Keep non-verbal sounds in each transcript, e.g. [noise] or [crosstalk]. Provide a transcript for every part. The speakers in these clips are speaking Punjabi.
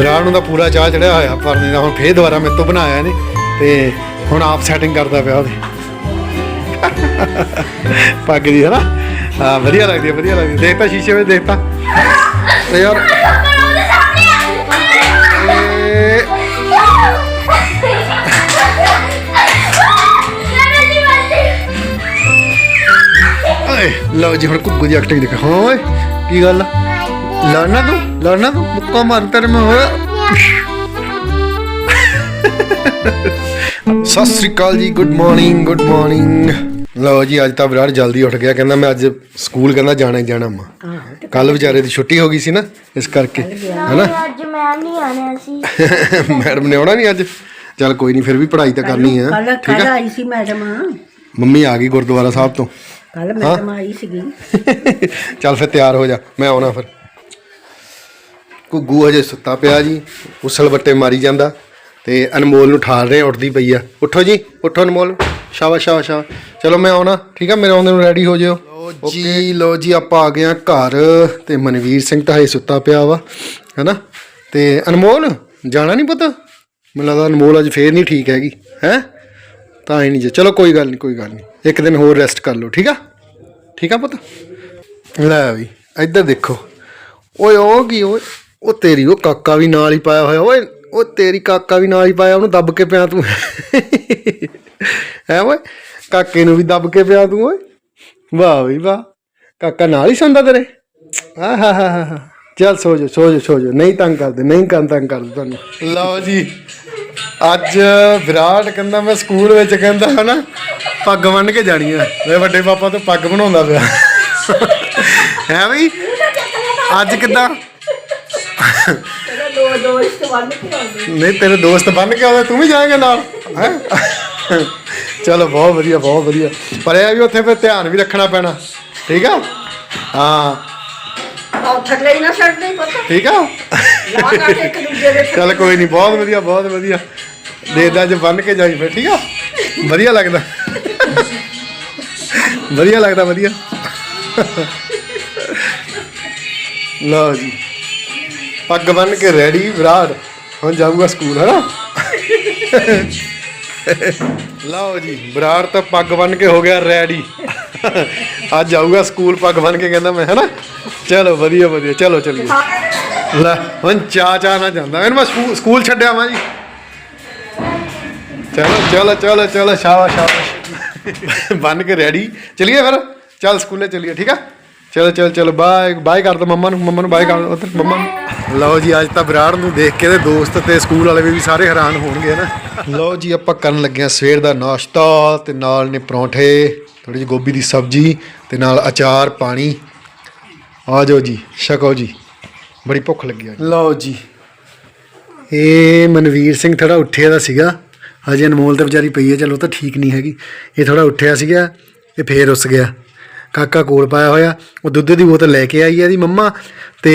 ਵਿਰਾਟ ਨੂੰ ਤਾਂ ਪੂਰਾ ਚਾਹ ਚੜਿਆ ਹੋਇਆ ਪਰਨੇ ਦਾ ਹੁਣ ਫੇਰ ਦੁਬਾਰਾ ਮੇਰੇ ਤੋਂ ਬਣਾਇਆ ਇਹਨੇ ਤੇ ਹੁਣ ਆਪ ਸੈਟਿੰਗ ਕਰਦਾ ਪਿਆ ਉਹਦੀ ਪੱਗ ਦੀ ਹੈ ਨਾ ਹਾਂ ਵਧੀਆ ਲੱਗਦੀ ਹੈ ਵਧੀਆ ਲੱਗਦੀ ਹੈ। ਦੇਖ ਤਾਂ ਸ਼ੀਸ਼ੇ ਵਿੱਚ ਦੇਖ ਤਾਂ ਯਾਰ ਲਓ ਜੀ ਹੁਣ ਕੁੱਗੂ ਦੀ ਐਕਟਿੰਗ ਦੇਖ ਹਾਂ ਓਏ ਕੀ ਗੱਲ ਆ? ਲੜਨਾ ਤੂੰ ਲੜਨਾ ਤੂੰ ਮੁੱਕਾ ਮਾਰ ਤੇਰੇ ਮੈਂ ਹੋਇਆ। ਸਤਿ ਸ੍ਰੀ ਅਕਾਲ ਜੀ ਗੁੱਡ ਮਾਰਨਿੰਗ ਗੁੱਡ ਮਾਰਨਿੰਗ ਲਓ ਜੀ ਅੱਜ ਤਾਂ ਵਿਰਾਟ ਜਲਦੀ ਉੱਠ ਗਿਆ ਕਹਿੰਦਾ ਮੈਂ ਅੱਜ ਸਕੂਲ ਕਹਿੰਦਾ ਜਾਣਾ ਹੀ ਜਾਣਾ ਮਾ। ਕੱਲ ਵਿਚਾਰੇ ਦੀ ਛੁੱਟੀ ਹੋ ਗਈ ਸੀ ਨਾ ਇਸ ਕਰਕੇ ਹੈਨਾ? ਅੱਜ ਮੈਂ ਨਹੀਂ ਆਣਾ ਸੀ। [laughs] ਮੈਡਮ ਨੇ ਆਉਣਾ ਨਹੀਂ ਅੱਜ? ਚੱਲ ਕੋਈ ਨਹੀਂ ਫਿਰ ਵੀ ਪੜ੍ਹਾਈ ਤਾਂ ਕਰਨੀ ਹੈ ਕੱਲ ਕੱਲ ਆਈ ਸੀ ਮੈਡਮ। ਮੰਮੀ ਆ ਗਈ ਗੁਰਦੁਆਰਾ ਸਾਹਿਬ ਤੋਂ। ਕੱਲ ਮੈਡਮ ਆਈ ਸੀਗੀ। [laughs] ਚੱਲ ਫਿਰ ਤਿਆਰ ਹੋ ਜਾ ਮੈਂ ਆਉਣਾ ਫਿਰ। ਘੁੱਗੂ ਹਜੇ ਸੁੱਤਾ ਪਿਆ ਜੀ ਉਸਲ ਬੱਟੇ ਮਾਰੀ ਜਾਂਦਾ ਤੇ ਅਨਮੋਲ ਨੂੰ ਠਾਲ ਰਹੇ ਉੱਠਦੀ ਪਈ ਆ। ਉੱਠੋ ਜੀ ਉੱਠੋ ਅਨਮੋਲ। ਸ਼ਾਬਾਸ਼ ਸ਼ਾਬਾਸ਼ ਸ਼ਾਬਾਸ਼। ਚਲੋ ਮੈਂ ਆਉਣਾ ਠੀਕ ਆ? ਮੇਰੇ ਆਉਂਦੇ ਨੂੰ ਰੈਡੀ ਹੋ ਜਿਓ। ਲੋ ਜੀ। ਲੋ ਜੀ ਆਪਾਂ ਆ ਗਏ ਆ ਘਰ ਤੇ ਮਨਵੀਰ ਸਿੰਘ ਤਾਂ ਹਜੇ ਸੁੱਤਾ ਪਿਆ ਵਾ ਹੈਨਾ? ਤੇ ਅਨਮੋਲ ਜਾਣਾ ਨਹੀਂ ਪਤਾ? ਮੈਨੂੰ ਲੱਗਦਾ ਅਨਮੋਲ ਅੱਜ ਫੇਰ ਨਹੀਂ ਠੀਕ ਹੈਗੀ ਹੈ? ਤਾਂ ਹੀ ਨਹੀਂ ਜੇ। ਚਲੋ ਕੋਈ ਗੱਲ ਨਹੀਂ ਕੋਈ ਗੱਲ ਨਹੀਂ ਇੱਕ ਦਿਨ ਹੋਰ ਰੈਸਟ ਕਰ ਲਓ ਠੀਕ ਆ? ਠੀਕ ਆ ਪੁੱਤ? ਲੈ ਵੀ ਇੱਧਰ ਦੇਖੋ। ਓਏ ਉਹ ਕੀ ਓਏ? ਉਹ ਤੇਰੀ, ਉਹ ਕਾਕਾ ਵੀ ਨਾਲ ਹੀ ਪਾਇਆ ਹੋਇਆ। ਓਏ, ਉਹ ਤੇਰੀ ਕਾਕਾ ਵੀ ਨਾਲ ਹੀ ਪਾਇਆ, ਉਹਨੂੰ ਦੱਬ ਕੇ ਪਿਆ ਤੂੰ। ਹੈ ਓਏ, ਕਾਕੇ ਨੂੰ ਵੀ ਦੱਬ ਕੇ ਪਿਆ ਤੂੰ, ਓਏ। ਵਾਹ ਵੀ ਵਾਹ। ਕਾਕਾ ਨਾਲ ਹੀ ਸੌਂਦਾ ਤੇਰੇ? ਆਹ ਹਾ ਹਾ ਹਾ ਚੱਲ ਸੋ ਜਾ ਸੋ ਜਾ ਸੋ ਜਾ ਨਹੀਂ ਤੰਗ ਕਰਦੇ, ਨਹੀਂ ਕੰਨ ਤੰਗ ਕਰਦੇ ਤੁਹਾਨੂੰ। ਲਓ ਜੀ, ਅੱਜ ਵਿਰਾਟ ਕਹਿੰਦਾ ਮੈਂ ਸਕੂਲ ਵਿੱਚ ਕਹਿੰਦਾ ਹਨਾ, ਪੱਗ ਬੰਨ ਕੇ ਜਾਣੀ ਆ। ਮੇਰੇ ਵੱਡੇ ਪਾਪਾ ਤੋਂ ਪੱਗ ਬਣਾਉਂਦਾ ਪਿਆ। ਹੈ ਬਈ, ਅੱਜ ਕਿੱਦਾਂ? ਦੋ ਕੇ ਆਉਂਦੇ ਨਹੀਂ ਤੇਰੇ ਦੋਸਤ ਬਣ ਕੇ ਆਉਂਦੇ ਤੂੰ ਵੀ ਜਾਏਂਗਾ ਨਾਲ ਹੈ? ਚਲੋ ਬਹੁਤ ਵਧੀਆ ਬਹੁਤ ਵਧੀਆ। ਪਰ ਇਹ ਆ ਵੀ ਉੱਥੇ ਫਿਰ ਧਿਆਨ ਵੀ ਰੱਖਣਾ ਪੈਣਾ ਠੀਕ ਆ? ਹਾਂ। ਆ ਥੱਲੇ ਹੀ ਨਾ ਛੱਡਦੇ ਹੀ ਪਤਾ। ਠੀਕ ਆ? ਲਾ ਕੇ ਇੱਕ ਦੂਜੇ ਦੇ ਚੱਲ ਕੋਈ ਨਹੀਂ ਬਹੁਤ ਵਧੀਆ ਬਹੁਤ ਵਧੀਆ। ਦੇਦਾ ਜੇ ਬੰਨ ਕੇ ਜਾਈ ਫਿਰ ਠੀਕ ਆ? ਵਧੀਆ ਲੱਗਦਾ। ਵਧੀਆ ਲੱਗਦਾ ਵਧੀਆ। ਲਓ ਜੀ। ਪੱਗ ਬੰਨ ਕੇ ਰੈਡੀ ਵਿਰਾਟ ਹੁਣ ਜਾਊਗਾ ਸਕੂਲ ਹੈ ਲਓ ਜੀ ਵਿਰਾਟ ਤਾਂ ਪੱਗ ਬੰਨ ਕੇ ਹੋ ਗਿਆ ਰੈਡੀ ਅੱਜ ਜਾਊਗਾ ਸਕੂਲ ਪੱਗ ਬੰਨ ਕੇ, ਕਹਿੰਦਾ ਮੈਂ, ਹੈਨਾ? ਚਲੋ, ਵਧੀਆ ਵਧੀਆ, ਚਲੋ, ਚੱਲੀਏ। ਲੈ, ਹੁਣ ਚਾ ਚਾ ਨਾ ਜਾਂਦਾ। ਇਹਨੂੰ ਮੈਂ ਸਕੂ- ਸਕੂਲ ਛੱਡਿਆ ਵਾਂ ਜੀ। ਚਲੋ ਚਲੋ ਚਲੋ ਚਲੋ, ਸ਼ਾਬਾਸ਼ ਸ਼ਾਬਾਸ਼। ਬੰਨ ਕੇ ਰੈਡੀ ਚਲਿਏ ਫਿਰ? ਚੱਲ, ਸਕੂਲੇ ਚਲਿਏ, ਠੀਕ ਆ? ਚਲੋ ਚਲੋ ਚਲੋ ਬਾਏ ਬਾਏ ਕਰ ਦੋ ਮੰਮਾ ਨੂੰ ਮੰਮਾ ਨੂੰ ਬਾਏ ਕਰ ਦੋ ਉੱਧਰ ਮੰਮਾ ਨੂੰ। ਲਓ ਜੀ ਅੱਜ ਤਾਂ ਵਿਰਾਟ ਨੂੰ ਦੇਖ ਕੇ ਤੇ ਦੋਸਤ ਤੇ ਸਕੂਲ ਵਾਲੇ ਵੀ ਸਾਰੇ ਹੈਰਾਨ ਹੋਣਗੇ ਨਾ? ਲਓ ਜੀ ਆਪਾਂ ਕਰਨ ਲੱਗੇ ਆ ਸਵੇਰ ਦਾ ਨਾਸ਼ਤਾ ਤੇ ਨਾਲ ਨੇ ਪਰੌਂਠੇ ਥੋੜੀ ਜਿਹੀ ਗੋਭੀ ਦੀ ਸਬਜ਼ੀ ਤੇ ਨਾਲ ਅਚਾਰ ਪਾਣੀ। ਆ ਜਾਓ ਜੀ ਛਕੋ ਜੀ। ਬੜੀ ਭੁੱਖ ਲੱਗੀ ਆ ਲਓ ਜੀ। ਇਹ ਮਨਵੀਰ ਸਿੰਘ ਥੋੜਾ ਉੱਠਿਆ ਦਾ ਸੀਗਾ। ਹਜੇ ਅਨਮੋਲ ਤੇ ਵਿਚਾਰੀ ਪਈ ਹੈ ਚਲੋ ਤਾਂ ਠੀਕ ਨਹੀਂ ਹੈਗੀ। ਇਹ ਥੋੜਾ ਉੱਠਿਆ ਸੀਗਾ ਤੇ ਫੇਰ ਉੱਸ ਗਿਆ। ਕਾਕਾ ਕੋਲ ਪਾਇਆ ਹੋਇਆ ਉਹ ਦੁੱਧ ਦੀ ਬੋਤਲ ਲੈ ਕੇ ਆਈ ਹੈ ਇਹਦੀ ਮੰਮਾ ਤੇ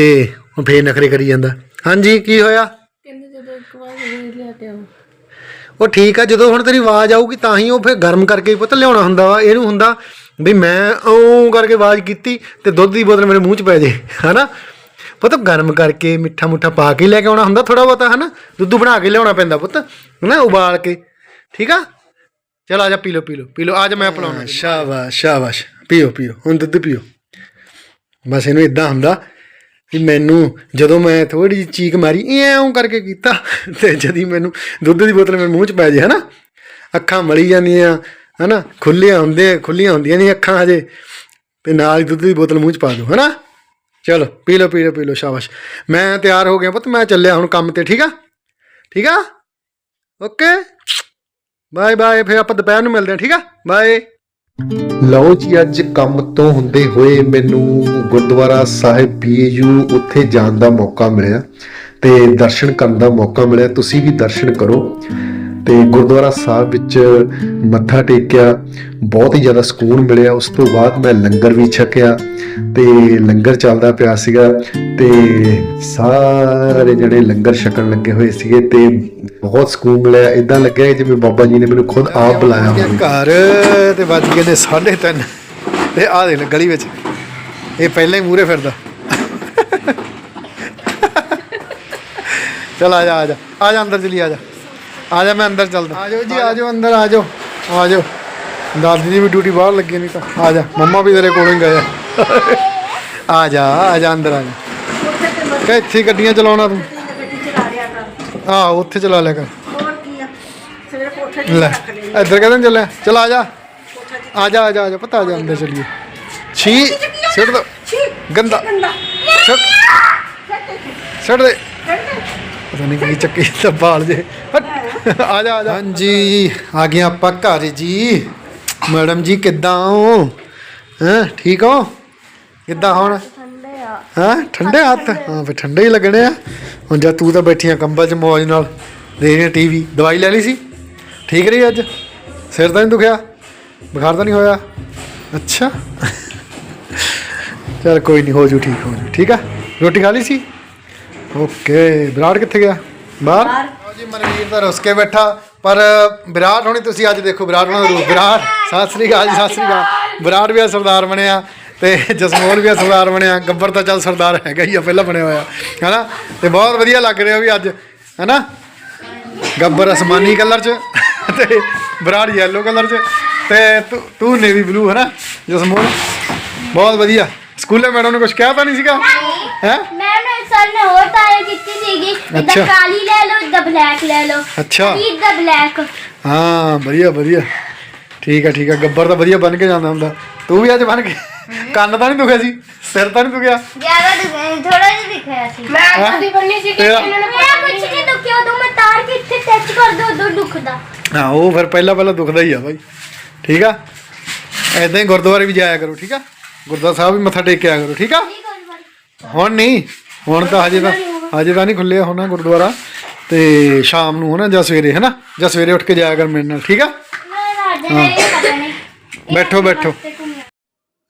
ਉਹ ਫੇਰ ਨਖਰੇ ਕਰੀ ਜਾਂਦਾ। ਹਾਂਜੀ ਕੀ ਹੋਇਆ? ਕਹਿੰਦੇ ਜਦੋਂ ਇੱਕ ਵਾਰ ਵੇਖ ਲਿਆ ਤੇ ਉਹ ਠੀਕ ਆ ਜਦੋਂ ਹੁਣ ਤੇਰੀ ਆਵਾਜ਼ ਆਊਗੀ ਤਾਂ ਹੀ ਉਹ ਫੇਰ ਗਰਮ ਕਰਕੇ ਹੀ ਪੁੱਤ ਲਿਆਉਣਾ ਹੁੰਦਾ ਵਾ। ਇਹਨੂੰ ਹੁੰਦਾ ਵੀ ਮੈਂ ਉਹ ਕਰਕੇ ਆਵਾਜ਼ ਕੀਤੀ ਤੇ ਦੁੱਧ ਦੀ ਬੋਤਲ ਮੇਰੇ ਮੂੰਹ 'ਚ ਪੈ ਜੇ ਹਨਾ? ਪੁੱਤ ਗਰਮ ਕਰਕੇ ਮਿੱਠਾ ਮੁੱਠਾ ਪਾ ਕੇ ਲੈ ਕੇ ਆਉਣਾ ਹੁੰਦਾ ਥੋੜਾ ਬਹੁਤਾ ਹਨਾ? ਦੁੱਧ ਬਣਾ ਕੇ ਲਿਆਉਣਾ ਪੈਂਦਾ ਪੁੱਤ ਹਨਾ? ਉਬਾਲ ਕੇ। ਠੀਕ ਆ? ਚਲ ਆ ਜਾ ਪੀ ਲਓ ਪੀ ਲਓ ਪੀ ਲਓ। ਆ ਜਾ ਮੈਂ ਪਿਲਾਉਣਾ। ਸ਼ਾਬਾਸ਼ ਸ਼ਾਬਾਸ਼। ਪੀਓ ਪੀਓ, ਹੁਣ ਦੁੱਧ ਪੀਓ। ਬਸ ਇਹਨੂੰ ਇਦਾਂ ਹੁੰਦਾ ਵੀ ਮੈਨੂੰ ਜਦੋਂ ਮੈਂ ਥੋੜੀ ਜਿਹੀ ਚੀਕ ਮਾਰੀ ਐਂ ਕਰਕੇ ਕੀਤਾ, ਤੇ ਜਦੀ ਮੈਨੂੰ ਦੁੱਧ ਦੀ ਬੋਤਲ ਮੇਰੇ ਮੂੰਹ 'ਚ ਪੈ ਜੇ, ਹਨਾ? ਅੱਖਾਂ ਮਲੀ ਜਾਂਦੀਆਂ, ਹਨਾ? ਖੁੱਲੀਆਂ ਹੁੰਦੇ ਖੁੱਲੀਆਂ ਹੁੰਦੀਆਂ ਨਹੀਂ ਅੱਖਾਂ ਹਜੇ, ਤੇ ਨਾਲ ਹੀ ਦੁੱਧ ਦੀ ਬੋਤਲ ਮੂੰਹ 'ਚ ਪਾ ਦਿਓ, ਹਨਾ? ਚਲੋ, ਪੀ ਲਓ ਪੀ ਲਓ ਪੀ ਲਓ, ਸ਼ਾਬਾਸ਼। ਮੈਂ ਤਿਆਰ ਹੋ ਗਿਆ ਪੁੱਤ, ਮੈਂ ਚੱਲਿਆ ਹੁਣ ਕੰਮ ਤੇ, ਠੀਕ ਆ? ਠੀਕ ਆ? ਓਕੇ। ਬਾਏ ਬਾਏ ਫਿਰ ਆਪਾਂ ਦੁਪਹਿਰ ਨੂੰ ਮਿਲਦੇ ਹਾਂ, ਠੀਕ ਆ? ਬਾਏ। ਲਓ ਜੀ, ਅੱਜ ਕੰਮ ਤੋਂ ਹੁੰਦੇ ਹੋਏ ਮੈਨੂੰ ਗੁਰਦੁਆਰਾ ਸਾਹਿਬ ਪੀਏਯੂ ਉੱਥੇ ਜਾਣ ਦਾ ਮੌਕਾ ਮਿਲਿਆ ਤੇ ਦਰਸ਼ਨ ਕਰਨ ਦਾ ਮੌਕਾ ਮਿਲਿਆ। ਤੁਸੀਂ ਵੀ ਦਰਸ਼ਨ ਕਰੋ। ਤੇ ਗੁਰਦੁਆਰਾ ਸਾਹਿਬ ਵਿੱਚ ਮੱਥਾ ਟੇਕਿਆ ਬਹੁਤ ਹੀ ਜ਼ਿਆਦਾ ਸਕੂਨ ਮਿਲਿਆ। ਉਸ ਤੋਂ ਬਾਅਦ ਮੈਂ ਲੰਗਰ ਵੀ ਛਕਿਆ ਤੇ ਲੰਗਰ ਚੱਲਦਾ ਪਿਆ ਸੀਗਾ ਤੇ ਸਾਰੇ ਜਣੇ ਲੰਗਰ ਛਕਣ ਲੱਗੇ ਹੋਏ ਸੀਗੇ ਤੇ ਬਹੁਤ ਸਕੂਨ ਮਿਲਿਆ। ਇਦਾਂ ਲੱਗਿਆ ਜਿਵੇਂ ਬਾਬਾ ਜੀ ਨੇ ਮੈਨੂੰ ਖੁਦ ਆਪ ਬੁਲਾਇਆ ਹੋਵੇ। ਘਰ ਤੇ ਵੱਜ ਗਏ ਨੇ 3:30 ਤੇ ਆ ਦੇ ਗਲੀ ਵਿੱਚ। ਇਹ ਪਹਿਲਾਂ ਹੀ ਮੂਰੇ ਫਿਰਦਾ। ਚਲ ਆ ਜਾ ਆ ਜਾ। ਆ ਜਾ ਅੰਦਰ ਚਲੀ ਆ ਜਾ। ਆ ਜਾ ਮੈਂ ਅੰਦਰ ਚੱਲਦਾ। ਆ ਜਾਓ ਜੀ ਆ ਜਾਓ ਅੰਦਰ ਆ ਜਾਓ। ਆ ਜਾਓ। ਦਾਦੀ ਦੀ ਵੀ ਡਿਊਟੀ ਬਾਹਰ ਲੱਗੀ ਨਹੀਂ ਤਾਂ। ਆ ਜਾ ਮੰਮਾ ਵੀ ਤੇਰੇ ਕੋਲੋਂ ਹੀ ਗਏ ਆ। ਆ ਜਾ ਆ ਜਾ ਅੰਦਰ ਆ ਜਾ। ਉੱਥੇ ਤੇ ਮਰਜ਼ੀ ਕਿ ਇੱਥੇ ਹੀ ਗੱਡੀਆਂ ਚਲਾਉਣਾ ਤੂੰ। ਨਾਲ ਗੱਡੀ ਚਲਾ ਰਿਆ ਕਰ। ਆ ਉੱਥੇ ਚਲਾ ਲਿਆ ਕਰ। ਲੈ ਇੱਧਰ ਕਦੋਂ ਚੱਲਿਆ ਚਲ ਆ ਜਾ। ਆ ਜਾ ਆ ਜਾ ਆ ਜਾ ਪਤਾ ਆ ਜਾ ਅੰਦਰ ਚਲੀਏ। ਛੀ ਛੱਡ ਦੋ। ਗੰਦਾ। ਛੱਡ ਛੱਡ ਦੇ। ਪਤਾ ਨਹੀਂ ਕੀ ਚੱਕੀ ਤਾਂ ਬਾਲ ਜੇ। ਹਟ। ਆ ਜਾ ਆ ਜਾ। ਹਾਂਜੀ ਆ ਗਏ ਆਪਾਂ ਘਰ ਜੀ। ਮੈਡਮ ਜੀ ਕਿੱਦਾਂ ਹੋ? ਹਾਂ ਠੀਕ ਹੋ? ਕਿੱਦਾਂ ਹੁਣ? ਠੰਡੇ ਆ। ਹਾਂ ਠੰਡੇ ਹੱਥ ਹਾਂ ਫਿਰ ਠੰਡੇ ਹੀ ਲੱਗਣੇ ਆ। ਹੁਣ ਜਦ ਤੂੰ ਤਾਂ ਬੈਠੀ ਆ ਕੰਬਲ 'ਚ ਮੌਜ ਨਾਲ ਦੇਖ ਰਹੀ ਟੀਵੀ। ਦਵਾਈ ਲੈ ਲਈ ਸੀ? ਠੀਕ ਰਹੀ ਅੱਜ? ਸਿਰ ਤਾਂ ਨਹੀਂ ਦੁਖਿਆ? ਬੁਖਾਰ ਤਾਂ ਨਹੀਂ ਹੋਇਆ? ਅੱਛਾ। ਚਲ ਕੋਈ ਨਹੀਂ ਹੋ ਜੂ ਠੀਕ ਹੋ ਜੂ। ਠੀਕ ਆ? ਰੋਟੀ ਖਾ ਲਈ ਸੀ? ਓਕੇ ਵਿਰਾਟ ਕਿੱਥੇ ਗਿਆ? ਬਾਹਰ। ਜੀ ਮਨਵੀਰ ਤਾਂ ਰੁੱਸ ਕੇ ਬੈਠਾ ਪਰ ਵਿਰਾਟ ਹੋਣੀ ਤੁਸੀਂ ਅੱਜ ਦੇਖੋ ਵਿਰਾਟ ਹੋਣਾ ਰੂਪ ਵਿਰਾਟ ਸਤਿ ਸ੍ਰੀ ਅਕਾਲ ਜੀ ਸਤਿ ਸ੍ਰੀ ਅਕਾਲ। ਵਿਰਾਟ ਵੀ ਆ ਸਰਦਾਰ ਬਣਿਆ ਤੇ ਜਸਮੋਲ ਵੀ ਆ ਸਰਦਾਰ ਬਣਿਆ ਗੱਬਰ ਤਾਂ ਚੱਲ ਸਰਦਾਰ ਹੈਗਾ ਹੀ ਆ ਪਹਿਲਾਂ ਬਣਿਆ ਹੋਇਆ ਹੈਨਾ? ਤੇ ਬਹੁਤ ਵਧੀਆ ਲੱਗ ਰਿਹਾ ਵੀ ਅੱਜ ਹੈਨਾ? ਗੱਬਰ ਅਸਮਾਨੀ ਕਲਰ ਚ ਤੇ ਵਿਰਾਟ ਯੈਲੋ ਕਲਰ ਚ ਤੇ ਤੂੰ ਤੂੰ ਨੇਵੀ ਬਲੂ ਹੈਨਾ? ਜਸਮੋਲ ਬਹੁਤ ਵਧੀਆ। ਸਕੂਲੇ ਮੈਡਮ ਨੇ ਕੁਝ ਕਿਹਾ ਤਾਂ ਨਹੀਂ ਸੀਗਾ? ਹੈ? ਮੈਂ ਨਾ ਸਰ ਨੇ ਹੋਰ ਤਾਰੇ ਕੀਤੀ ਸੀਗੀ। ਇਦਾਂ ਕਾਲੀ ਇਦਾਂ ਬਲੈਕ ਲੈ ਲਓ। ਅੱਛਾ। ਇਦਾਂ ਬਲੈਕ ਹਾਂ ਵਧੀਆ ਵਧੀਆ। ਠੀਕ ਆ ਠੀਕ ਆ। ਗੱਬਰ ਤਾਂ ਵਧੀਆ ਬਣ ਕੇ ਜਾਂਦਾ ਹੁੰਦਾ। ਤੂੰ ਵੀ ਅੱਜ ਬਣ ਕੇ ਕੰਨ ਤਾਂ ਨਹੀਂ ਦੁਖਿਆ ਸੀ? ਸਿਰ ਤਾਂ ਨਹੀਂ ਦੁਖਿਆ? ਜ਼ਿਆਦਾ ਥੋੜਾ ਜਿਹਾ ਦਿਖਾਇਆ ਸੀ। ਮੈਂ ਹੈਂ? ਕਦੀ ਬੰਨੀ ਸੀ ਕਿ ਤੇਰਾ? ਇਹਨਾਂ ਨੇ ਪਤਾ ਕੁਛ ਨਹੀਂ। ਦੁਖਿਆ ਉਦੋਂ ਮੈਂ ਤਾਰ ਕੇ ਇੱਥੇ ਟੱਚ ਕਰ ਦੋ ਉਦੋਂ ਦੁਖਦਾ। ਹਾਂ ਉਹ ਫਿਰ ਪਹਿਲਾਂ ਪਹਿਲਾਂ ਦੁਖਦਾ ਹੀ ਆ ਬਾਈ। ਠੀਕ ਆ? ਐਦਾਂ ਹੀ ਗੁਰਦੁਆਰੇ ਵੀ ਜਾਇਆ ਕਰੋ ਠੀਕ ਆ? ਗੁਰਦੁਆਰਾ ਸਾਹਿਬ ਵੀ ਮੱਥਾ ਟੇਕ ਕੇ ਆਇਆ ਕਰੋ ਠੀਕ ਆ? ਹੁਣ ਨਹੀਂ ਹੁਣ ਤਾਂ ਹਜੇ ਤਾਂ ਹਜੇ ਤਾਂ ਨਹੀਂ ਖੁੱਲਿਆ ਹੋਣਾ ਗੁਰਦੁਆਰਾ। ਤੇ ਸ਼ਾਮ ਨੂੰ ਹੋਣਾ ਜਾਂ ਸਵੇਰੇ ਹੈਨਾ ਜਾਂ ਸਵੇਰੇ ਉੱਠ ਕੇ ਜਾਇਆ ਕਰ ਮੇਰੇ ਨਾਲ ਠੀਕ ਆ? ਬੈਠੋ ਬੈਠੋ।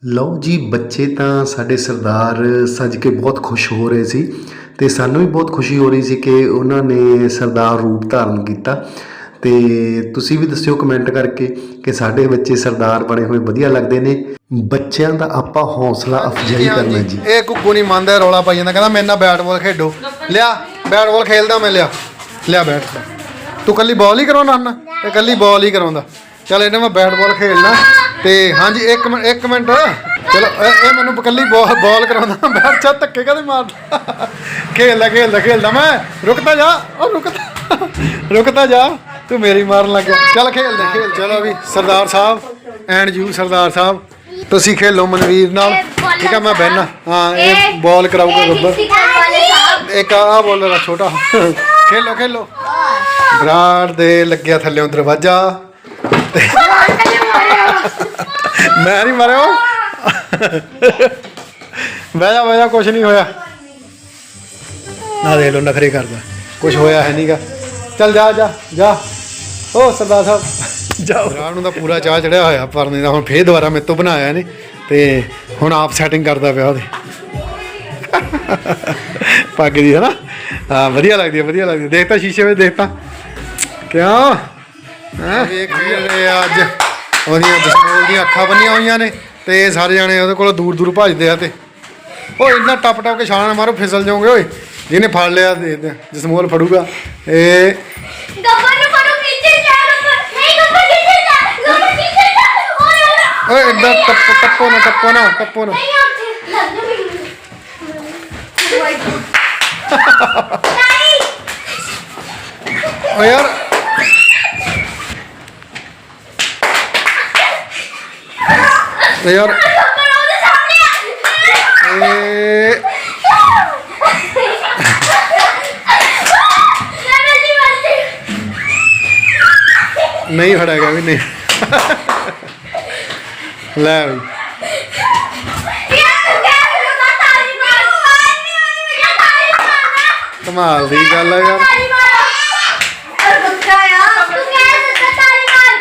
ਲਓ ਜੀ ਬੱਚੇ ਤਾਂ ਸਾਡੇ ਸਰਦਾਰ ਸੱਜ ਕੇ ਬਹੁਤ ਖੁਸ਼ ਹੋ ਰਹੇ ਸੀ ਤੇ ਸਾਨੂੰ ਵੀ ਬਹੁਤ ਖੁਸ਼ੀ ਹੋ ਰਹੀ ਸੀ ਕਿ ਉਹਨਾਂ ਨੇ ਸਰਦਾਰ ਰੂਪ ਧਾਰਨ ਕੀਤਾ। ਤੇ ਤੁਸੀਂ ਵੀ ਦੱਸਿਓ ਕਮੈਂਟ ਕਰਕੇ ਕਿ ਸਾਡੇ ਬੱਚੇ ਸਰਦਾਰ ਬਣੇ ਹੋਏ ਵਧੀਆ ਲੱਗਦੇ ਨੇ। ਬੱਚਿਆਂ ਦਾ ਆਪਾਂ ਹੌਸਲਾ ਅਫਜ਼ਾਈ ਕਰਨਾ ਜੀ। ਇਹ ਕੁੱਕੂ ਨਹੀਂ ਮੰਨਦਾ ਰੌਲਾ ਪਾਈ ਜਾਂਦਾ ਕਹਿੰਦਾ ਮੇਰੇ ਨਾਲ ਬੈਟ ਬਾਲ ਖੇਡੋ। ਲਿਆ। ਬੈਟ ਬਾਲ ਖੇਲਦਾ ਮੈਂ ਲਿਆ। ਲਿਆ ਬੈਟ। ਤੂੰ ਕੱਲੀ ਬਾਲ ਹੀ ਕਰਾਉਣਾ ਨਾ ਇਹ ਕੱਲੀ ਬਾਲ ਹੀ ਕਰਾਉਂਦਾ। ਚਲ ਇਹਨੇ ਮੈਂ ਬੈਟ ਬਾਲ ਖੇਡਣਾ ਤੇ ਹਾਂਜੀ ਇੱਕ ਮਿੰਟ ਇੱਕ ਮਿੰਟ। ਚਲੋ ਇਹ ਇਹ ਮੈਨੂੰ ਕੱਲੀ ਬਾਲ ਬਾਲ ਕਰਾਉਂਦਾ। ਬੈਟ ਚਾ ਧੱਕੇ ਕਦੇ ਮਾਰਦਾ? ਖੇਲਦਾ ਖੇਲਦਾ ਖੇਲਦਾ ਮੈਂ। ਰੁਕਦਾ ਜਾ। ਉਹ ਰੁਕਦਾ ਰੁਕਦਾ ਜਾ। ਤੂੰ ਮੇਰੀ ਮਾਰਨ ਲੱਗ ਗਿਆ। ਚੱਲ ਖੇਲਦੇ ਖੇਲ। ਚਲੋ ਵੀ ਸਰਦਾਰ ਸਾਹਿਬ ਐਂਡ ਯੂ ਸਰਦਾਰ ਸਾਹਿਬ। ਤੁਸੀਂ ਖੇਲੋ ਮਨਵੀਰ ਨਾਲ। ਠੀਕ ਆ ਮੈਂ ਬਹਿਣਾ ਹਾਂ ਇਹ ਬਾਲ ਕਰਾਊਗਾ ਗੱਬਰ। ਇੱਕ ਆ ਬੋਲ ਰਿਹਾ ਛੋਟਾ। ਖੇਲੋ ਖੇਲੋ। ਬਰਾੜ ਦੇ ਲੱਗਿਆ ਥੱਲੇੋਂ ਦਰਵਾਜ਼ਾ। ਤੇ- ਮੈਂ ਨਹੀਂ ਮਾਰਿਆ। ਬਹਿ ਜਾ ਬਹਿ ਜਾ ਕੁਝ ਨਹੀਂ ਹੋਇਆ। ਨਾ ਦੇ ਲੋ ਨਖਰੇ ਕਰਦਾ। ਕੁਝ ਹੋਇਆ ਹੈ ਨਹੀਂਗਾ ਚੱਲ ਜਾ ਜਾ ਜਾ। ਓ ਸਰਦਾਰ ਸਾਹਿਬ। ਜਾਓ। ਬਰਾੜ ਨੂੰ ਤਾਂ ਪੂਰਾ ਚਾਹ ਚੜਿਆ ਹੋਇਆ ਪਰਨੇ ਦਾ ਹੁਣ ਫੇਰ ਦੁਬਾਰਾ ਮੇਰੇ ਤੋਂ ਬਣਾਇਆ ਨੇ ਤੇ ਹੁਣ ਆਪ ਸੈਟਿੰਗ ਕਰਦਾ ਪਿਆ ਉਹਦੇ। ਪੱਗ ਦੀ ਹੈ ਨਾ ਹਾਂ ਵਧੀਆ ਲੱਗਦੀ ਹੈ ਵਧੀਆ ਲੱਗਦੀ ਹੈ। ਦੇਖ ਤਾਂ ਸ਼ੀਸ਼ੇ ਵਿੱਚ ਦੇਖ ਤਾਂ। ਕਿਉਂ? ਹਾਂ? ਵੇਖ ਆ ਅੱਜ। ਉਹਦੀਆਂ ਜਸਮੋਲ ਦੀਆਂ ਅੱਖਾਂ ਬੰਨੀਆਂ ਹੋਈਆਂ ਨੇ ਤੇ ਸਾਰੇ ਜਾਣੇ ਉਹਦੇ ਕੋਲ ਦੂਰ ਦੂਰ ਭੱਜਦੇ ਆ ਤੇ। ਓ ਇੰਨਾ ਟੱਪ ਟੱਪ ਕੇ ਛਾਲਾਂ ਮਾਰੋ ਫਿਸਲ ਜਾਓਗੇ ਓਏ। ਜਿਹਨੇ ਫੜ ਲਿਆ ਦੇਖਦੇ ਆ, ਜਸਮੋਲ ਫੜੂਗਾ। ਇਹ ਗੱਬਰ ਨੂੰ ਫੜੋ ਕਿੱਥੇ ਜਾ ਗੱਬਰ। ਨਹੀਂ ਗੱਬਰ ਕਿੱਥੇ ਜਾ। ਗੱਬਰ ਕਿੱਥੇ ਜਾ। ਓਏ ਓਏ ਇੰਦਾ ਟੱਪ ਟੱਪੋ ਨਾ ਟੱਪੋ ਨਾ ਟੱਪੋ ਨਾ ਨਹੀਂ ਉੱਥੇ ਲੱਗ ਮੈਨੂੰ ਨਹੀਂ ਓ ਯਾਰ ਓ ਯਾਰ ਮੈਂ ਨਹੀਂ ਗਿਆ ਵੀ ਨਹੀਂ ਲੈ ਯਾਰ ਕਹਿ ਰਿਹਾ ਤਾਰੀ ਮਾਰ ਨਹੀਂ ਹੋਣੀ ਮੈਂ ਤਾਰੀ ਮਾਰਨਾ ਕਮਾਲ ਦੀ ਗੱਲ ਆ ਯਾਰ ਤਾਰੀ ਮਾਰ ਅਰ ਬੱਕਾ ਯਾਰ ਤੂੰ ਕਹਿ ਦਿੱਤਾ ਤਾਰੀ ਮਾਰ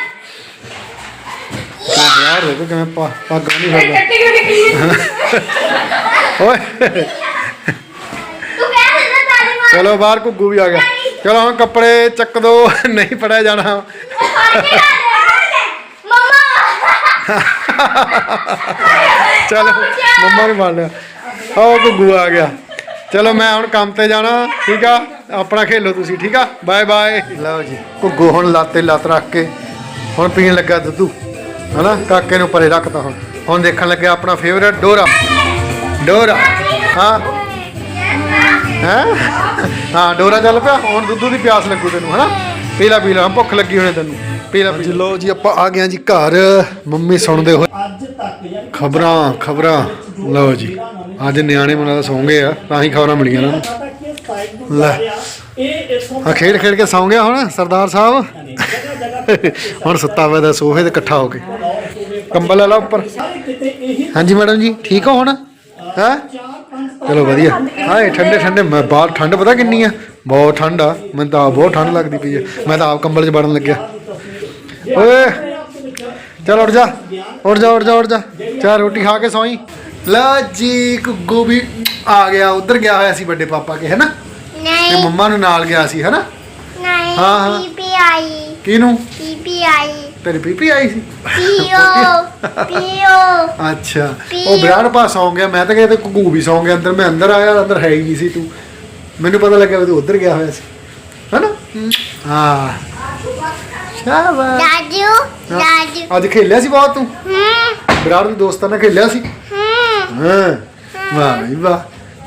ਮੈਂ ਯਾਰ ਦੇਖੋ ਕਿਵੇਂ ਪਾ- ਪੱਗ ਨਹੀਂ ਫੜਦਾ ਕੱਟੀ ਕਿਉਂ ਨਿਕਲੀ ਓਏ ਤੂੰ ਕਹਿ ਦਿੱਤਾ ਤਾਰੀ ਮਾਰ ਚਲੋ ਬਾਹਰ ਘੁੱਗੂ ਵੀ ਆ ਗਿਆ ਚਲੋ ਹੁਣ ਕੱਪੜੇ ਚੱਕ ਦੋ ਨਹੀਂ ਫੜਿਆ ਜਾਣਾ ਫੜ ਕੇ ਲਾ ਦੇ ਮਮਾ ਚਲੋ ਮੰਮਾ ਨੇ ਫੜ ਲਿਆ ਆਹ ਘੁੱਗੂ ਆ ਗਿਆ ਚਲੋ ਮੈਂ ਹੁਣ ਕੰਮ ਤੇ ਜਾਣਾ ਠੀਕ ਆ? ਆਪਣਾ ਖੇਲੋ ਤੁਸੀਂ ਠੀਕ ਆ? ਬਾਏ ਬਾਏ ਲਓ ਜੀ ਘੁੱਗੂ ਹੁਣ ਲਾਤੇ ਲੱਤ ਰੱਖ ਕੇ। ਹੁਣ ਪੀਣ ਲੱਗਾ ਦੁੱਧੂ ਹਨਾ? ਕਾਕੇ ਨੂੰ ਪਰੇ ਰੱਖਤਾ ਹੁਣ। ਹੁਣ ਦੇਖਣ ਲੱਗਿਆ ਆਪਣਾ ਫੇਵਰੇਟ ਡੋਰਾ। ਡੋਰਾ ਹਾਂ? ਹੈ? ਹਾਂ ਡੋਰਾ ਚੱਲ ਪਿਆ। ਹੁਣ ਦੁੱਧੂ ਦੀ ਪਿਆਸ ਲੱਗੂ ਤੈਨੂੰ ਹਨਾ? ਪੀ ਲੈ ਪੀ ਲੈ ਭੁੱਖ ਲੱਗੀ ਹੋਣੀ ਤੈਨੂੰ। ਪੀ ਲੈ ਪੀ ਲਓ ਜੀ ਆਪਾਂ ਆ ਗਏ ਜੀ ਘਰ। ਮੰਮੀ ਸੁਣਦੇ ਹੋਏ। ਖਬਰਾਂ ਖਬਰਾਂ। ਲਓ ਜੀ। ਅੱਜ ਨਿਆਣੇ ਮਨਾਂ ਦਾ ਸੌਂ ਗਏ ਆ, ਤਾਂ ਹੀ ਖਬਰਾਂ ਮਿਲੀਆਂ ਇਹਨਾਂ ਲੈ। ਆ ਖੇਡ ਖੇਡ ਕੇ ਸੌਂ ਗਿਆ ਹੁਣ ਸਰਦਾਰ ਸਾਹਿਬ? ਹੁਣ ਸੁੱਤਾ ਪਿਆ ਦਾ ਸੋਫੇ ਤੇ ਇਕੱਠਾ ਹੋ ਕੇ। ਕੰਬਲ ਲੈ ਲਾ ਉੱਪਰ। ਹਾਂਜੀ ਮੈਡਮ ਜੀ, ਠੀਕ ਹੋ ਹੁਣ? ਹੈ? ਚਲੋ ਵਧੀਆ। ਹਾਏ, ਠੰਡੇ ਠੰਡੇ, ਮੈਂ ਬਾਹਰ ਠੰਡ ਪਤਾ ਕਿੰਨੀ ਆ? ਬਹੁਤ ਠੰਡ ਆ। ਮੈਨੂੰ ਤਾਂ ਆਪ ਬਹੁਤ ਠੰਡ ਲੱਗਦੀ ਪਈ ਆ। ਮੈਂ ਤਾਂ ਆਪ ਕੰਬਲ 'ਚ ਵੜਨ ਲੱਗਿਆ। ਓਏ, ਚਲ ਉੱਠ ਜਾ। ਉੱਠ ਜਾ ਉੱਠ ਜਾ ਉੱਠ ਜਾ। ਚਾਹ ਰੋਟੀ ਖਾ ਕੇ ਸੌਈ ਲਾ ਜੀ ਗੁੱਗੂ ਵੀ ਆ ਗਿਆ ਉਧਰ ਗਿਆ ਹੋਇਆ ਸੀ ਵੱਡੇ ਪਾਪਾ ਕੇ ਹੈਨਾ? ਤੇ ਨਹੀਂ ਮੰਮਾ ਨੂੰ ਨਾਲ ਗਿਆ ਸੀ ਹੈਨਾ? ਨਹੀਂ ਹਾਂ, ਹਾਂ। ਪੀਪੀਆਈ ਕਿਹਨੂੰ? ਪੀਪੀਆਈ ਤੇਰੀ ਪੀਪੀ ਆਈ ਸੀ? ਪੀਓ [laughs] ਪੀਓ। ਅੱਛਾ ਉਹ ਵਿਰਾਟ ਪਾਸ ਸੌਂ ਗਿਆ ਮੈਂ ਤਾਂ ਕਿਤੇ ਘੁੱਗੂ ਵੀ ਸੌਂ ਗਿਆ ਅੰਦਰ ਮੈਂ ਅੰਦਰ ਆਇਆ ਅੰਦਰ ਹੈ ਹੀ ਨਹੀਂ ਸੀ ਤੂੰ। ਮੈਨੂੰ ਪਤਾ ਲੱਗਿਆ ਵੀ ਤੂੰ ਉੱਧਰ ਗਿਆ ਹੋਇਆ ਸੀ। ਹੈਨਾ? ਹਾਂ। ਸ਼ਾਬਾਸ਼। ਅੱਜ ਖੇਲਿਆ ਸੀ ਬਹੁਤ ਤੂੰ? ਹਮ ਵਿਰਾਟ ਦੇ ਦੋਸਤਾਂ ਨਾਲ ਖੇਲਿਆ ਸੀ? ਹਾਂ। ਵਾਹ ਬਈ ਵਾਹ।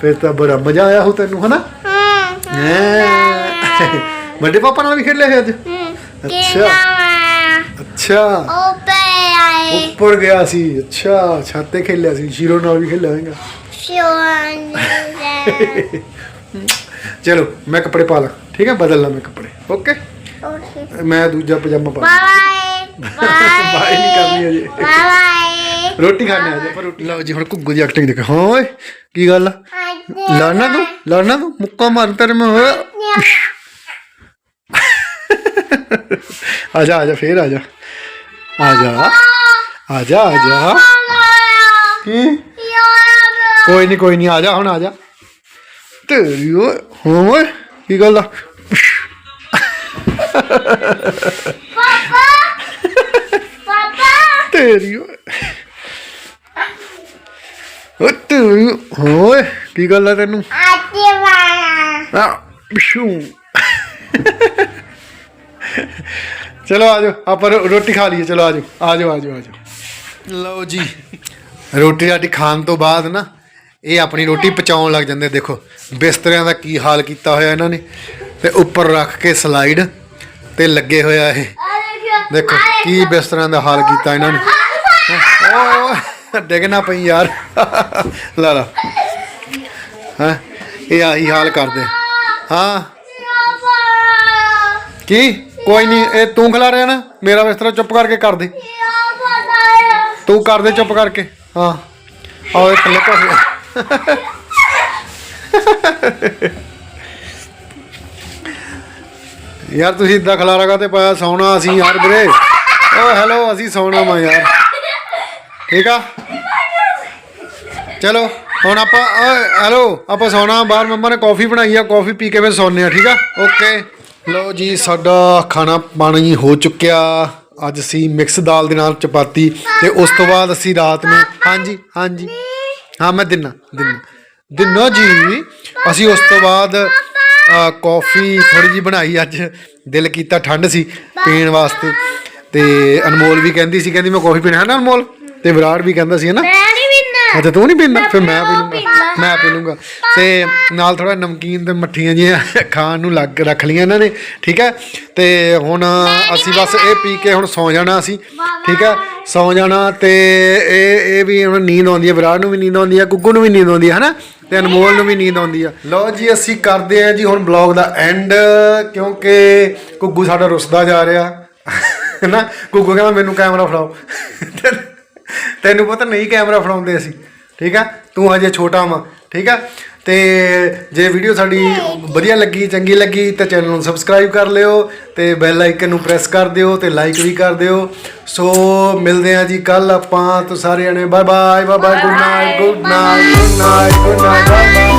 ਫਿਰ ਤਾਂ ਬੜਾ ਮਜ਼ਾ ਆਇਆ ਹੋ ਤੈਨੂੰ ਹਨਾ? ਹੈਂ। ਵੱਡੇ ਪਾਪਾ ਨਾਲ ਵੀ ਖੇਲਿਆ ਸੀ ਅੱਜ? ਅੱਛਾ। ਅੱਛਾ। ਓਪੇ ਆਏ। ਉੱਪਰ ਗਿਆ ਸੀ। ਅੱਛਾ। ਛੱਤ ਤੇ ਖੇਲਿਆ ਸੀ। ਸ਼ੀਰੋ ਨਾਲ ਵੀ ਖੇਲਿਆ ਸ਼ੋਨ ਚਲੋ ਮੈਂ ਕੱਪੜੇ ਪਾ ਲਾਂ। ਠੀਕ ਹੈ? ਬਦਲ ਲਾਂ ਮੈਂ ਕੱਪੜੇ। ਓਕੇ? ਮੈਂ ਦੂਜਾ ਪਜਾਮਾ ਪਾ ਬਾਏ। [laughs] ਬਾਏ। ਬਾਏ ਨਹੀਂ ਕਰਨੀ ਅਜੇ। ਬਾਏ। ਰੋਟੀ ਖਾਣੇ ਆ ਜਾ ਪਰ ਰੋਟੀ ਲਓ ਜੀ ਹੁਣ ਘੁੱਗੂ ਦੀ ਐਕਟਿੰਗ ਦੇਖ ਹਾਂ ਓਏ ਕੀ ਗੱਲ ਆ ਲੜਨਾ ਤੂੰ ਲੜਨਾ ਤੂੰ ਮੁੱਕਾ ਮਾਰ ਤੇਰੇ ਮੈਂ ਹੋਇਆ ਆ ਜਾ ਆ ਜਾ ਫੇਰ ਆ ਜਾ ਆ ਜਾ ਆ ਜਾ ਆ ਜਾ ਕੀ ਕੋਈ ਨਹੀਂ ਕੋਈ ਨਹੀਂ ਆ ਜਾ ਹੁਣ ਆ ਜਾ ਤੇਰੀ ਓਏ ਹਾਂ ਓਏ ਕੀ ਗੱਲ ਆ ਪਾਪਾ ਤੇਰੀ ਓਏ ਓ ਕੀ ਗੱਲ ਆ ਤੈਨੂੰ? ਆਤੇ ਵਾਲਾ। ਆ ਬਿਸ਼ੂ ਚਲੋ ਆਜੋ ਆਪਾਂ ਰੋ- ਰੋਟੀ ਖਾ ਲਈਏ ਚਲੋ ਆਜੋ ਆਜੋ ਆਜੋ ਆਜੋ ਲਓ ਜੀ। ਰੋਟੀ ਰਾਟੀ ਖਾਣ ਤੋਂ ਬਾਅਦ ਨਾ ਇਹ ਆਪਣੀ ਰੋਟੀ ਪਚਾਉਣ ਲੱਗ ਜਾਂਦੇ ਦੇਖੋ ਬਿਸਤਰਿਆਂ ਦਾ ਕੀ ਹਾਲ ਕੀਤਾ ਹੋਇਆ ਇਹਨਾਂ ਨੇ ਤੇ ਉੱਪਰ ਰੱਖ ਕੇ ਸਲਾਈਡ ਤੇ ਲੱਗੇ ਹੋਇਆ ਇਹ। ਦੇਖੋ ਕੀ ਬਿਸਤਰਿਆਂ ਦਾ ਹਾਲ ਕੀਤਾ ਇਹਨਾਂ ਨੇ। ਓਏ ਡਿੱਗਣਾ ਪਈ ਯਾਰ। ਲਾ ਲਾ। ਹਾਂ? ਇਹ ਆਹੀ ਹਾਲ ਕਰਦੇ। ਹਾਂ। ਕੀ? ਕੋਈ ਨਹੀਂ, ਇਹ ਤੂੰ ਖਿਲਾ ਰਿਹਾ ਨਾ? ਮੇਰਾ ਬਿਸਤਰਾ ਚੁੱਪ ਕਰਕੇ ਕਰ ਦੇ। ਤੂੰ ਕਰ ਦੇ ਚੁੱਪ ਕਰਕੇ। ਹਾਂ। ਆਓ ਇਹ ਥੱਲੇ ਪਾਸੇ ਯਾਰ, ਤੁਸੀਂ ਇਦਾਂ ਖਲਾਰਾ ਤੇ ਪਾਇਆ? ਸੌਣਾ ਅਸੀਂ ਯਾਰ ਵੀਰੇ। ਓ ਹੈਲੋ ਅਸੀਂ ਸੌਣਾ ਮਾ ਯਾਰ। ਠੀਕ ਆ? ਚਲੋ ਹੁਣ ਆਪਾਂ ਹੈਲੋ ਆਪਾਂ ਸੌਣਾ ਬਾਹਰ ਮੰਮਾ ਨੇ ਕਾਫੀ ਬਣਾਈ ਆ ਕਾਫੀ ਪੀ ਕੇ ਫਿਰ ਸੌਂਦੇ ਆ ਠੀਕ ਆ? ਓਕੇ। ਲਓ ਜੀ ਸਾਡਾ ਖਾਣਾ ਪਾਣੀ ਹੋ ਚੁੱਕਿਆ। ਅੱਜ ਅਸੀਂ ਮਿਕਸ ਦਾਲ ਦੇ ਨਾਲ ਚਪਾਤੀ ਤੇ ਉਸ ਤੋਂ ਬਾਅਦ ਅਸੀਂ ਰਾਤ ਨੂੰ ਹਾਂਜੀ ਹਾਂਜੀ। ਹਾਂ ਮੈਂ ਦਿਨਾ ਦਿਨਾ। ਦਿਨਾ ਜੀ। ਅਸੀਂ ਉਸ ਤੋਂ ਬਾਅਦ ਅ, ਕੌਫੀ ਥੋੜੀ ਜੀ ਬਣਾਈ ਅੱਜ। ਦਿਲ ਕੀਤਾ ਠੰਡ ਸੀ ਪੀਣ ਵਾਸਤੇ। ਤੇ ਅਨਮੋਲ ਵੀ ਕਹਿੰਦੀ ਸੀ ਕਹਿੰਦੀ ਮੈਂ ਕੌਫੀ ਪੀਣਾ ਹੈ ਨਾ ਅਨਮੋਲ? ਤੇ ਵਿਰਾਟ ਵੀ ਕਹਿੰਦਾ ਸੀ ਹੈ ਨਾ ਅੱਛਾ ਤੂੰ ਨਹੀਂ ਪੀਂਦਾ? ਫਿਰ ਮੈਂ ਪੀ ਲੂੰਗਾ ਮੈਂ ਪੀ ਲੂੰਗਾ। ਤੇ ਨਾਲ ਥੋੜਾ ਨਮਕੀਨ ਤੇ ਮੱਠੀਆਂ ਜੀਆਂ ਖਾਣ ਨੂੰ ਲੱਗ ਰੱਖ ਲੀਆਂ ਇਹਨਾਂ ਨੇ ਠੀਕ ਹੈ? ਤੇ ਹੁਣ ਅਸੀਂ ਬਸ ਇਹ ਪੀ ਕੇ ਹੁਣ ਸੌ ਜਾਣਾ ਅਸੀਂ ਠੀਕ ਹੈ? ਸੌ ਜਾਣਾ ਤੇ ਇਹ ਇਹ ਵੀ ਹੁਣ ਨੀਂਦ ਆਉਂਦੀ ਹੈ ਵਿਰਾਟ ਨੂੰ ਵੀ ਨੀਂਦ ਆਉਂਦੀ ਹੈ ਗੁੱਗੂ ਨੂੰ ਵੀ ਨੀਂਦ ਆਉਂਦੀ ਹੈ ਹਨਾ? ਤੇ ਅਨਮੋਲ ਨੂੰ ਵੀ ਨੀਂਦ ਆਉਂਦੀ ਆ ਲਓ ਜੀ ਅਸੀਂ ਕਰਦੇ ਆ ਜੀ ਹੁਣ ਬਲੌਗ ਦਾ ਐਂਡ ਕਿਉਂਕਿ ਗੁੱਗੂ ਸਾਡਾ ਰੁੱਸਦਾ ਜਾ ਰਿਹਾ। ਨਾ ਗੁੱਗੂ ਕਹਿੰਦਾ ਮੈਨੂੰ ਕੈਮਰਾ ਫੜਾਓ। ਤੈਨੂੰ ਪਤਾ ਨਹੀਂ ਕੈਮਰਾ ਫੜਾਉਂਦੇ ਅਸੀਂ ਠੀਕ ਆ? ਤੂੰ ਹਜੇ ਛੋਟਾ ਵਾ ਠੀਕ ਆ? ਤੇ ਜੇ ਵੀਡੀਓ ਸਾਡੀ ਵਧੀਆ ਲੱਗੀ ਚੰਗੀ ਲੱਗੀ ਤਾਂ ਚੈਨਲ ਨੂੰ ਸਬਸਕ੍ਰਾਈਬ ਕਰ ਲਿਓ ਤੇ ਬੈਲ ਆਈਕਨ ਨੂੰ ਪ੍ਰੈਸ ਕਰ ਦਿਓ ਤੇ ਲਾਈਕ ਵੀ ਕਰ ਦਿਓ। ਸੋ ਮਿਲਦੇ ਆ ਜੀ ਕੱਲ ਆਪਾਂ ਤੋਂ ਸਾਰੇ ਜਣੇ bye bye bye bye good night good night good night good night